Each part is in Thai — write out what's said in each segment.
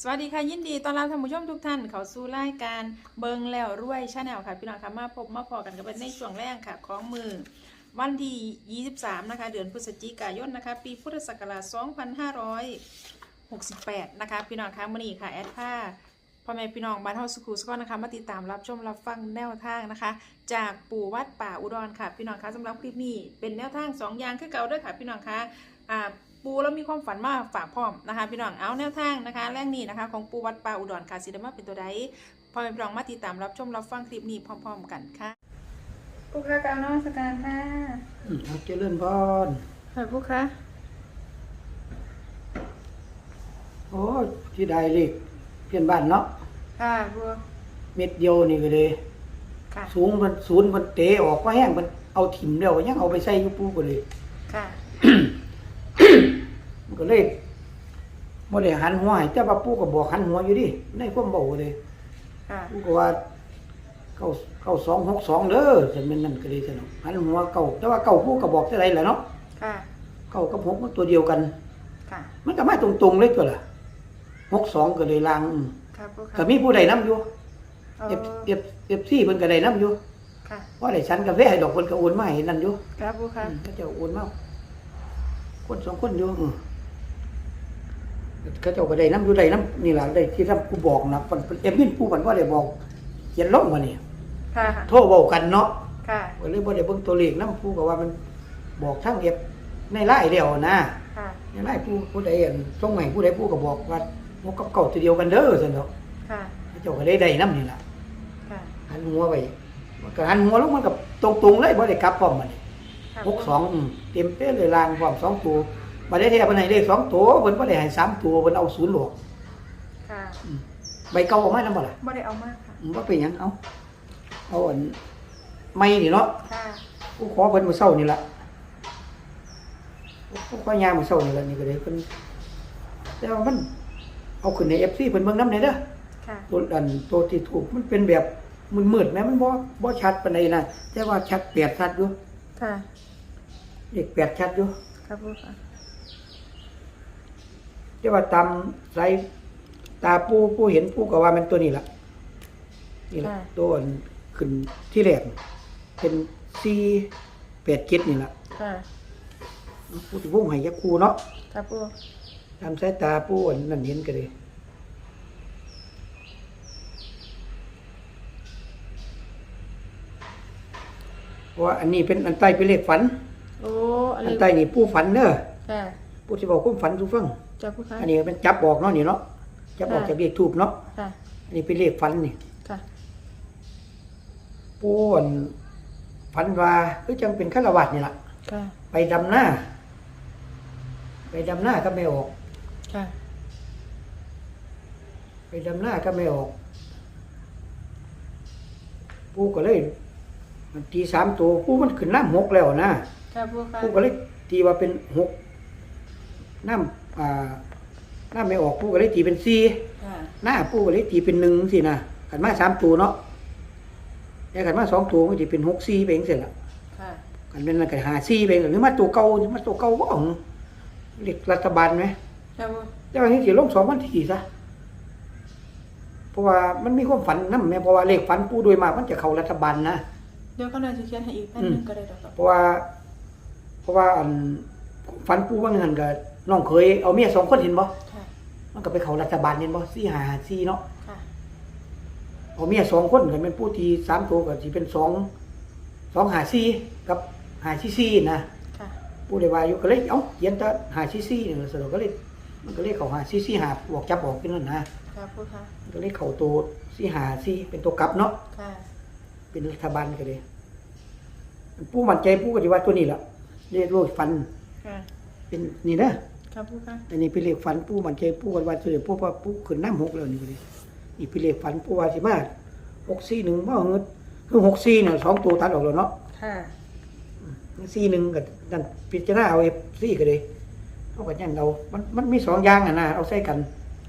สวัสดีค่ะยินดีต้อนรับท่านผู้ชมทุกท่านเข้าสู่รายการเบิงแล้วรวยชาแนลค่ะพี่น้องค่ะมาพบมาพอกันกับในช่วงแรกค่ะของมือวันที่ 23 นะคะ เดือนพฤศจิกายนนะคะ ปีพุทธศักราช 2568 นะคะ พี่น้องค่ะมื่อนี้ค่ะแอดผ้าพ่อแม่พี่น้องบ้านเฮาสุขุสกอนนะคะมาติดตามรับชมรับฟังแนวทางนะคะ จากปู่วัดป่าอุดรค่ะ พี่น้องคะสำหรับคลิปนี้เป็นแนวทางสองย่างคือเก่าด้วยค่ะ พี่น้องคะอ่า ปูแล้วมีความฝันมาฝากพร้อมนะคะพี่น้องเอาแนวทางนะคะแรกนี้นะคะ ของปูวัดป่าอุดรค่ะสิเดมาเป็นตัวใดพอแม่พี่น้องมาติดตามรับชมรับฟังคลิปนี้พร้อม ๆ กันค่ะปูค่ะกล่าวนมัสการค่ะอืมเอาเจริญพรค่ะปูค่ะโอ้ยที่ใดเลขเพี้ยนบ้านเนาะค่ะปูเม็ดเดียวนี่ก็เลยค่ะสูงมันศูนย์มันเตะออกมาแห้งมันเอาถิ่มเดียวก็ยังเอาไปใส่อยูปูก็เลยค่ะมัน ก็เลยบ่ได้หันหัวให้แต่ว่าปูก็บอกหันหัวอยู่ดิในความเบาเลยค่ะปูก็ว่าเก้าเก้าสองหกสองเด้อฉันเป็นนั่นก็เลยสนุกหันหัวเก้าแต่ว่าเก้าปูก็บอกจะไรแหละเนาะค่ะเก้ากับหกมันตัวเดียวกัน ค่ะมันก็มาตรงๆเลยตัวละหกสองก็เลยลางอืมค่ะปูค่ะก็มีผู้ใดนํอยู่เอเอฟอเอฟเอฟซีเพิ่นก็ได้นํอยู่ค่ะว่าได้ชั้นกาแฟให้ดอกเพิ่นก็โอนมาให้นั่นอยู่ค่ะปูค่ะอืมก็เจ้าโอนมาคนสองคนอยู่อืม เขาเจ้าก็ได้นํอยู่ได้นํนี่ล่ะได้ที่ทำกูบอกนะเพิ่นเพิ่นเอฟมินผู้เพิ่นว่าได้บอกเขียนลงมานี่ค่ะค่ะ โทรเว้ากันเนาะค่ะ ก็เลยบ่ได้เบิ่งตัวเลขนํผู้ก็ว่ามันบอกทางเอฟในไลน์แล้วนะค่ะ ในไลน์ผู้ผู้ใดอันส่งให้ผู้ใดผู้ก็บอกว่าหกกับเก้าตัวเดียวกันเด้อซั่นเนาะค่ะ เขาเจ้าก็ได้ได้นํนี่ล่ะค่ะ หันหัวไปมันก็หันหัวลงมันกับตรงๆเลยบ่ได้กลับพร้อมมันค่ะ หกสองอืมเต็มเป๊ะเลยลางพร้อมสองตัว มาได้แท้เพิ่นให้เลขสองตัวเพิ่นบ่ได้ให้สามตัวเพิ่นเอาศูนย์หลวกค่ะอืมใบเก่าออกมานํบ่ล่ะบ่ได้เอามากค่ะอืมบ่เป็นหยังเอาเอาอันไม่นี่เนาะค่ะกูขอเพิ่นมื้อเช้านี่ล่ะกูขอยามมื้อเช้านี่ล่ะนี่ก็เลยเพิ่นแต่ว่ามัน เอาขึ้นใน FC เพิ่นเบิ่งนำได้เด้อค่ะตัวอันตัวที่ถูกมันเป็นแบบมืดๆแม้มันบ่บ่ชัดปานใดนะแต่ว่าชัดแปดชัดอยู่ค่ะเลขแปดชัดอยู่ค่ะปูค่ะ แต่ว่าตามสายตาปูปูเห็นปูก็ว่ามันตัวนี้ล่ะนี่ล่ะ ตัวอันขึ้นที่แรกเป็น4 8 7นี่ล่ะค่ะปูสิวงให้ยักคูเนาะค่ะปูตามสายตาปูอันนั่นเห็นก็เลยเพราะว่าอันนี้เป็นอันใต้เป็นเลขฝัน โอ้อันอันนี้ใต้นี่ผู้ฝันเด้อค่ะ ผู้ที่บอกความฝันทุกฟังจ้าปูค่ะอันนี้เป็นจับออกเนาะนี่เนาะจับออกค่ะจากเลขทูบเนาะค่ะอันนี้เป็นเลขฝันนี่ค่ะผู้อันฝันว่าคือจังเป็นฆราวาสนี่ล่ะค่ะไปดำหน้า ไปดำหน้าก็ไม่ออก ค่ะ ไปดำหน้าก็ไม่ออกผู้ก็เลย มันตีสามตัวผู้มันขึ้นน้ำหกแล้วนะค่ะปูค่ะผู้ก็เลยตีว่าเป็นหก น้ำอ่าน้ำไม่ออกผู้ก็เลยตีเป็นสี่ค่ะหน้าปูก็เลยตีเป็นหนึ่งสินะขันมาสามตัวเนาะแต่ขันมาสองตัวก็จะเป็นหกสี่ไปเองเสร็จละค่ะขันเป็นอะไรกันหาสี่ไปเองหรือมาตัวเก่ามาตัวเก่าก็ของเรียกรัฐบาลไหมค่ะปูแต่ว่านี้สิลงสองวันที่ซะเพราะว่ามันมีความฝันนั่นแม่เพราะว่าเลขฝันปูโดยมากมันจะเข้ารัฐบาลนะ เดี๋ยวก็น่าจะเขียนให้อีกแป๊บนึงก็ได้ดอกครับเพราะว่า เพราะว่าอันฝันปูว่าเงินกับ น้องเคยเอาเมียสองคนเห็นบ่ค่ะมันก็ไปเข้ารัฐบาลเห็นบ่สี่หาสี่เนาะค่ะเอาเมียสองคนกันเป็นผู้ที่สามตัวก็สิเป็นสองสองหาซีกับหาซีซีนะค่ะผู้ใดว่าอยู่ก็เลยเอ้าเขียนแต่หาซีซีนี่สรุปก็เลย มันก็เลยเข้าหาซีซีหาบวกจับออกเป็นนั่นนะค่ะปูค่ะมันก็เลยเข้าตัวซีหาซีเป็นตัวกลับเนาะค่ะเป็นรัฐบาลก็เลยผู้มั่นใจผู้ก็สิว่าตัวนี้ล่ะเรียกว่าฟันค่ะเป็นนี่นะ ค่ะปูค่ะอันนี้เป็นเลขฝันผู้มั่นใจผู้กันว่าตัวนี้ผู้ว่าผู้ขึ้นน้ำหกแล้วนี่ก็เลยนี่เป็นเลขฝันผู้ว่าสิมาหกสี่หนึ่งว่าเงินคือหกสี่เนี่ยสองตัวตัดออกแล้วเนาะค่ะสี่หนึ่งกับนั่นพิจารณาเอาเอฟสี่ก็เลยเอากันยังเอามันมันมีสองอย่างอะนะเอาใส่กัน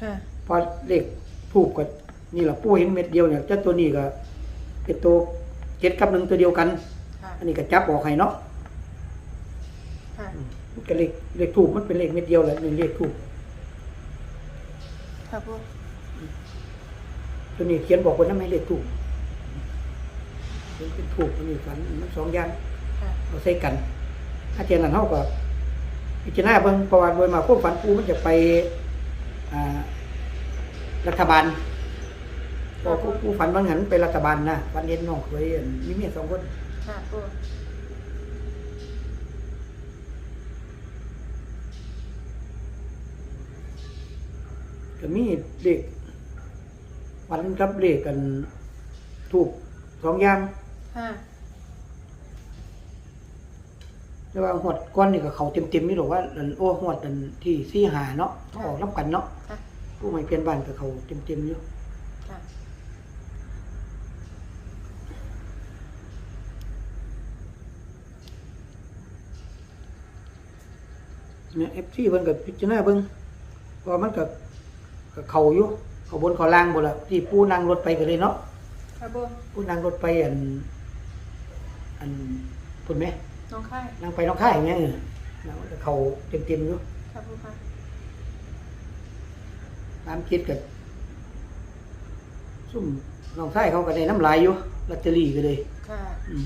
ค่ะ พอเลขถูกกับนี่แหละปูเห็นเม็ดเดียวเนี่ยเจ้าตัวนี้ก็เป็นตัวเจ็ดกับหนึ่งตัวเดียวกันค่ะอันนี้ก็จับออกให้เนาะค่ะมัน ก็เลขเลขถูกมันเป็นเลขเม็ดเดียวแหละนี่เลขถูกค่ะปูตัวนี้เขียนบอกว่านั่นไม่เลขถูกเขียนเป็นถูกตัวนี้ฝันมันสองอย่างค่ะเราใส่กันถ้าเจนนั้นเท่ากับพิจารณาเบิ่งประวัติโดยมาพวกฝันปูมันจะไปอ่ารัฐบาลพอผู้ผู้ฝันบางหันไปรัฐบาลนะฝันเย็นน้องเคยเห็นมีเมียสองคนค่ะปู ก็มีเลขฝันกับเลขกันถูกสองอย่างค่ะ แต่ว่าหวดก้อนนี่ก็เขาเต็มๆนี่หรอกว่าอันโอ้หวดอันที่สี่หาเนาะออกน้ำกันเนาะค่ะ ผู้ไม่เปลี่ยนบ้านกับเขาเต็มๆอยู่ค่ะ เนี่ยเอฟซีเพิ่นกับพิจารณาเบิ่งเพราะมันกับ กับเขาอยู่เขาบนเขาล่างบ่ละที่ปูนั่งรถไปกันเลยเนาะค่ะปูปูนั่งรถไปอัน อันพุ่นไหมน้องค่ายนั่งไปน้องค่ายอย่างเงี้ยเออแล้วมันก็เขาเต็มๆอยู่ค่ะปูค่ะตามคิดกับซุ่มน้องชายเขาก็ได้น้ำลายอยู่ลอตเตอรี่ก็เลย ค่ะอืม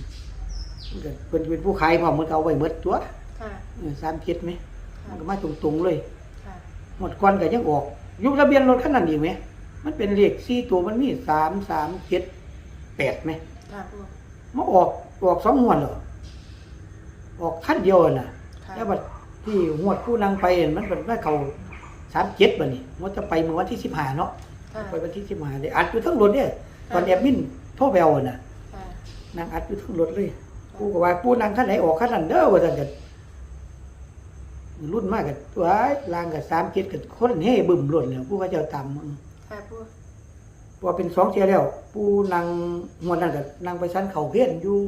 มันก็เพิ่นเป็นผู้ขายพร้อมมันก็เอาไว้หมดตัวค่ะเออสามคิดไหมค่ะมันก็มาตรงๆเลยค่ะ หมดก่อนก็ยังออกอ ยุบทะเบียนรถคันนั้นอีกไหม มันเป็นเลขสี่ตัวมันมีสามสามเจ็ดแปดไหมค่ะปูมันออกออกสองงวดเหรอออกขั้นเดียวน่ะ ค่ะแล้วบัดที่งวดผู้นางไปเห็นมันเป็นว่าเขาสามเจ็ดบัดนี้มันจะไปเมื่อวันที่สิบห้าเนาะค่ะไปวันที่สิบห้าเลยอัดอยู่ทั้งรถเนี่ยตอนแอบมินโทรแบลน่ะค่ะ นางอัดอยู่ทั้งรถเลยกูก็ว่าผู้นางขั้นไหนออกขั้นนั้นเด้อว่าจันกัน รุ่นมากกับตัวไอ้ลางกับสามเจ็ดกับคนเฮ่บึมรถแล้วผู้ว่าเจ้าตามมึงค่ะปูพอเป็นสองเที่ยแล้ว ปูนางงวดนั้นก็นางไปชั้นเขาเพี้ยนอยู่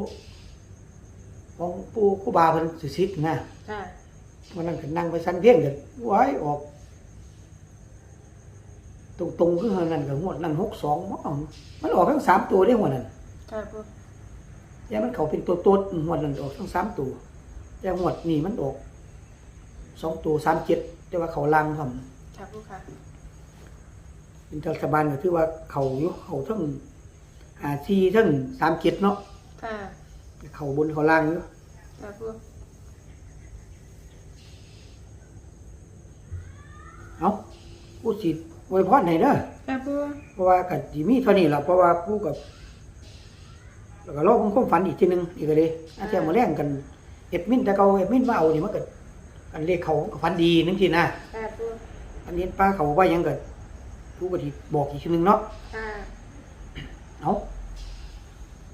ของปูกูบาเพิ่นสิสิทธิ์นะค่ะวันนั้นก็นั่งไปชั้นเพี้ยนก็ไว้ออก ตรงตรงๆคือเฮานั่นก็งวดนั้นหกสองมันออกทั้งสามตัวได้งวดนั้นค่ะปูแต่มันเขาเป็นตัวตัวงวดนั้นออกทั้งสามตัวแต่งวดนี้มันออก สองตัวสามเจ็ดแต่ว่าเขาลังทำค่ะปูค่ะเป็นรัฐบาลก็ถือว่าเขาอยู่เขาทั้งอาซีทั้งสามเจ็ดเนาะค่ะเขาบนเขาล่างอยู่ค่ะปูเอาผู้สิอวยพรให้เด้อค่ะปูเพราะว่ากัสิมีเท่านี้ล่ะเพราะว่าผู้กับแล้วก็รอผมความฝันอีกทีหนึงอีกเลยอาจจะมาแรงกันเอ็ดมินแต่เก่าเอ็ดมินมาเอานี่มันก็ อันเลขเขาก็ฝันดีนึงทีนะค่ะปูอันนี้ป้าเขาว่าหยังก็ผู้ก็สิบอกอีกทีหนึงเนาะค่ะเอา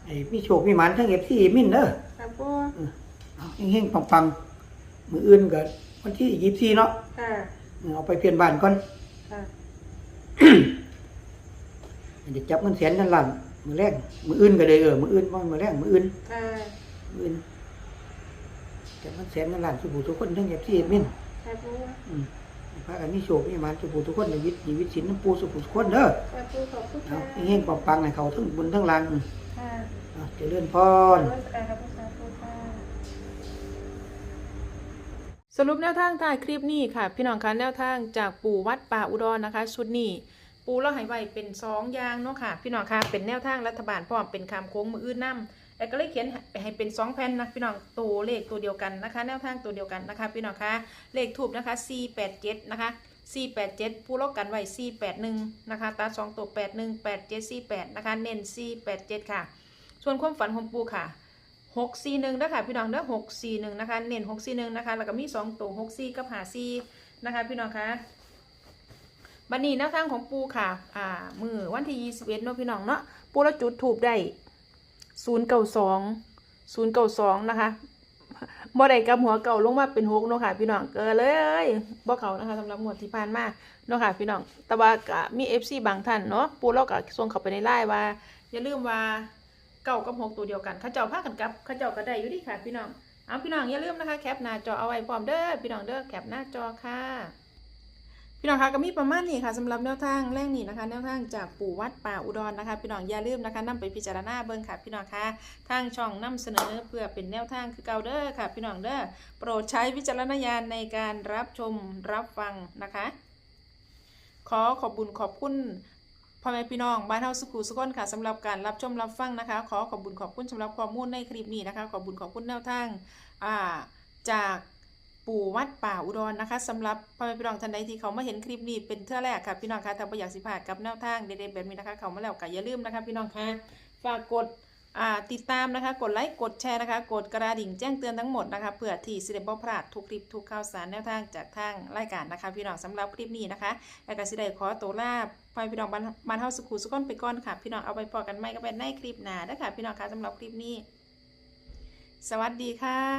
ไอ้มีโชคมีหมานทั้งเอฟซีมินเด้อค่ะปูเอาเฮงๆปังๆมืออื่นก็วันที่ยี่สิบสี่เนาะค่ะเอาไปเปลี่ยนบ้านก่อนค่ะเดี๋ยวจับเงินแสนกันล้านมือแรกมืออื่นก็เลยเออมืออื่นว่ามือแรกมืออื่นค่ะมืออื่น จับเงินแสนกันล้านสุบูทุกคนทั้งเอฟซีเอฟมินค่ะปูอืมพากันมีโชคมีหมานสุบูทุกคนในวิทย์ชีวิตสินน้ำปูสุบูทุกคนเด้อค่ะปูขอบคุณเอาค่ะเฮงๆปังๆให้เขาทั้งบนทั้งล่างอืมค่ะเอาเจริญพร นมัสการครับสาธุค่ะ สรุปแนวทางถ่ายคลิปนี้ค่ะ พี่น้องคะแนวทางจากปู่วัดป่าอุดรนะคะ ชุดนี้ ปูเราให้ไว้เป็นสองอย่างเนาะค่ะ พี่น้องคะเป็นแนวทางรัฐบาลพร้อมเป็นคำโค้งมืออื่นนํ แล้วก็เลยเขียนไปให้เป็นสองแผ่นนะพี่น้องตัวเลขตัวเดียวกันนะคะ แนวทางตัวเดียวกันนะคะ พี่น้องคะเลขทูบนะคะ 487 นะคะ 487ปูลกกันไว้ 481 นะคะตาสองตัว 81 87 48 นะคะ เน้น 487 ค่ะ ส่วนความฝันของปูค่ะหกสี่หนึ่งนะคะพี่น้องเด้อหกสี่หนึ่งนะคะ เน้นหกสี่หนึ่งนะคะ แล้วก็มีสองตัวหกสี่กับหาสี่นะคะ พี่น้องคะบันนี้แนวทางของปูค่ะ อ่า มือวันที่ยี่สิบเอ็ดเนาะพี่น้องเนาะ ปูล้วจุดถูกได้ ศูนย์เก้าสองศูนย์เก้าสองนะคะบ่ได้กับหัวเก่าลงมาเป็นหกเนาะค่ะพี่น้องเกินเลยบ่เขานะคะสำหรับงวดที่ผ่านมาเนาะค่ะพี่น้องแต่ว่าก็มีเอฟซีบางท่านเนาะปูเราก็ส่งเข้าไปในไลน์ว่า อย่าลืมว่าเก้ากับหกตัวเดียวกันข้าเจ้าพากันกับข้าเจ้าก็ได้อยู่ดีค่ะพี่น้องเอาพี่น้องอย่าลืมนะคะแคปหน้าจอเอาไว้พร้อมเด้อพี่น้องเด้อแคปหน้าจอค่ะ พี่น้องคะก็มีประมาณนี้ค่ะสำหรับแนวทางแรกนี้นะคะ แนวทางจากปู่วัดป่าอุดรนะคะ พี่น้องอย่าลืมนะคะนำไปพิจารณาเบิ่งค่ะ พี่น้องคะทางช่องนำเสนอเพื่อเป็นแนวทางคือเก่าเด้อค่ะ พี่น้องเด้อโปรดใช้วิจารณญาณในการรับชมรับฟังนะคะ ขอขอบบุญขอบคุณพ่อแม่พี่น้องบ้านเฮาสุขุสุขนค่ะสำหรับการรับชมรับฟังนะคะ ขอขอบบุญขอบคุณสำหรับข้อมูลในคลิปนี้นะคะ ขอบบุญขอบคุณแนวทางจาก ปู่วัดป่าอุดรนนะคะสำหรับพ่อแม่พี่น้องท่านใดที่เขามาเห็นคลิปนี้เป็นเทื่อแรกค่ะพี่น้องคะถ้าบ่อยากสิพลาดกับแนวทางเด็ดๆแบบนี้นะคะ เขามาแล้วก็อย่าลืมนะคะ พี่น้องคะฝากกดติดตามนะคะ กดไลค์กดแชร์นะคะ กดกระดิ่งแจ้งเตือนทั้งหมดนะคะเพื่อที่สิได้บ่พลาดทุกคลิปทุกข่าวสารแนวทางจากทางรายการนะคะ พี่น้องสำหรับคลิปนี้นะคะแล้วก็สิได้ขอตัวลาไปพี่น้องบ้านบ้านเฮาสุขุสุขนไปก่อนค่ะ พี่น้องเอาไปพอกันไหมก็เป็นในคลิปหน้านะคะพี่น้องคะสำหรับคลิปนี้ สวัสดีค่ะ